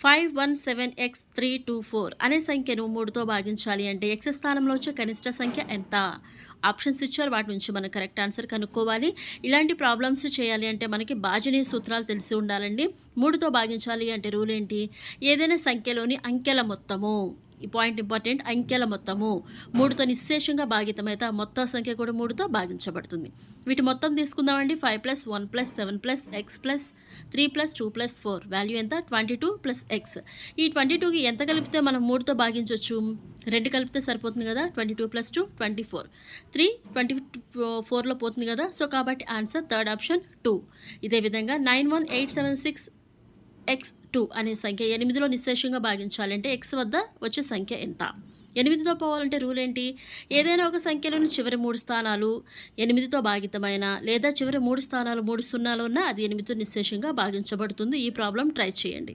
Five one seven X three two four అనే సంఖ్యను మూడుతో భాగించాలి అంటే ఎక్స్ స్థానంలో వచ్చే కనిష్ట సంఖ్య ఎంత? ఆప్షన్స్ ఇచ్చారు. వాటి నుంచి మనం కరెక్ట్ ఆన్సర్ కనుక్కోవాలి. ఇలాంటి ప్రాబ్లమ్స్ చేయాలి అంటే మనకి బాజనీ సూత్రాలు తెలిసి ఉండాలండి. మూడుతో భాగించాలి అంటే రూల్ ఏంటి? ఏదైనా సంఖ్యలోని అంకెల మొత్తము. ఈ పాయింట్ ఇంపార్టెంట్. అంకెల మొత్తము మూడుతో నిశ్శేషంగా భాగితమైతే ఆ మొత్తం సంఖ్య కూడా మూడుతో భాగించబడుతుంది. వీటి మొత్తం తీసుకుందామండి. Five plus one plus seven plus X plus three plus two plus four. Value ఎంత? Twenty two plus X. ఈ ట్వంటీ టూకి ఎంత కలిపితే మనం మూడుతో భాగించవచ్చు రెండు కలిపితే సరిపోతుంది కదా? Twenty two plus two twenty four. Three twenty ఫోర్లో పోతుంది కదా? సో కాబట్టి ఆన్సర్ థర్డ్ ఆప్షన్ టూ. ఇదే విధంగా nine one eight seven six X two అనే సంఖ్య ఎనిమిదిలో నిశ్శేషంగా భాగించాలంటే ఎక్స్ వద్ద వచ్చే సంఖ్య ఎంత? ఎనిమిదితో పోవాలంటే రూల్ ఏంటి? ఏదైనా ఒక సంఖ్యలోని చివరి మూడు స్థానాలు ఎనిమిదితో భాగితమైన లేదా చివరి మూడు స్థానాలు మూడు సున్నాలు ఉన్నా అది ఎనిమిదితో నిశ్శేషంగా భాగించబడుతుంది. ఈ ప్రాబ్లం ట్రై చేయండి.